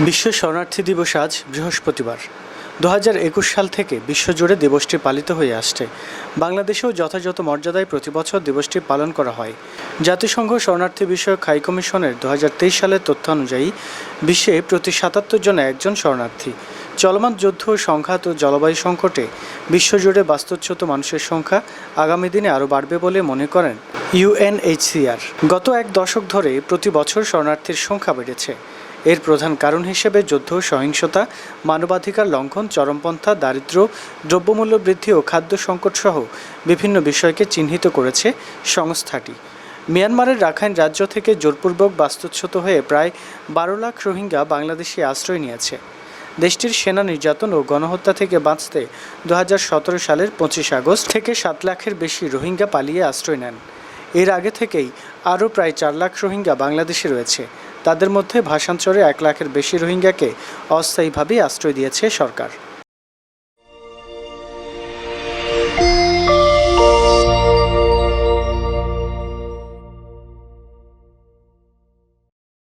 বিশ্ব শরণার্থী দিবস আজ বৃহস্পতিবার। দু একুশ সাল থেকে বিশ্বজুড়ে দিবসটি পালিত হয়ে আসছে। বাংলাদেশেও যথাযথ মর্যাদায় প্রতি বছর দিবসটি পালন করা হয়। জাতিসংঘ শরণার্থী বিষয়ক হাই কমিশনের দুহাজার তেইশ সালের তথ্য অনুযায়ী, বিশ্বে প্রতি সাতাত্তর জনে একজন শরণার্থী। চলমান যুদ্ধ, সংঘাত ও জলবায়ু সংকটে বিশ্বজুড়ে বাস্তুচ্যুত মানুষের সংখ্যা আগামী দিনে আরও বাড়বে বলে মনে করেন ইউএনএইচসিআর। গত এক দশক ধরে প্রতি বছর শরণার্থীর সংখ্যা বেড়েছে। এর প্রধান কারণ হিসেবে যুদ্ধ, সহিংসতা, মানবাধিকার লঙ্ঘন, চরমপন্থা, দারিদ্র্য, দ্রব্যমূল্য বৃদ্ধি ও খাদ্য সংকট সহ বিভিন্ন বিষয়কে চিহ্নিত করেছে সংস্থাটি। মিয়ানমারের রাখাইন রাজ্য থেকে জোরপূর্বক বাস্তুচ্যুত হয়ে প্রায় বারো লাখ রোহিঙ্গা বাংলাদেশে আশ্রয় নিয়েছে। দেশটির সেনা নির্যাতন ও গণহত্যা থেকে বাঁচতে দু হাজার সতেরো সালের পঁচিশ আগস্ট থেকে সাত লাখের বেশি রোহিঙ্গা পালিয়ে আশ্রয় নেন। এর আগে থেকেই আরও প্রায় চার লাখ রোহিঙ্গা বাংলাদেশে রয়েছে। তাদের মধ্যে ভাষাঞ্চরে এক লাখের বেশি রোহিঙ্গাকে অস্থায়ীভাবে আশ্রয় দিয়েছে সরকার।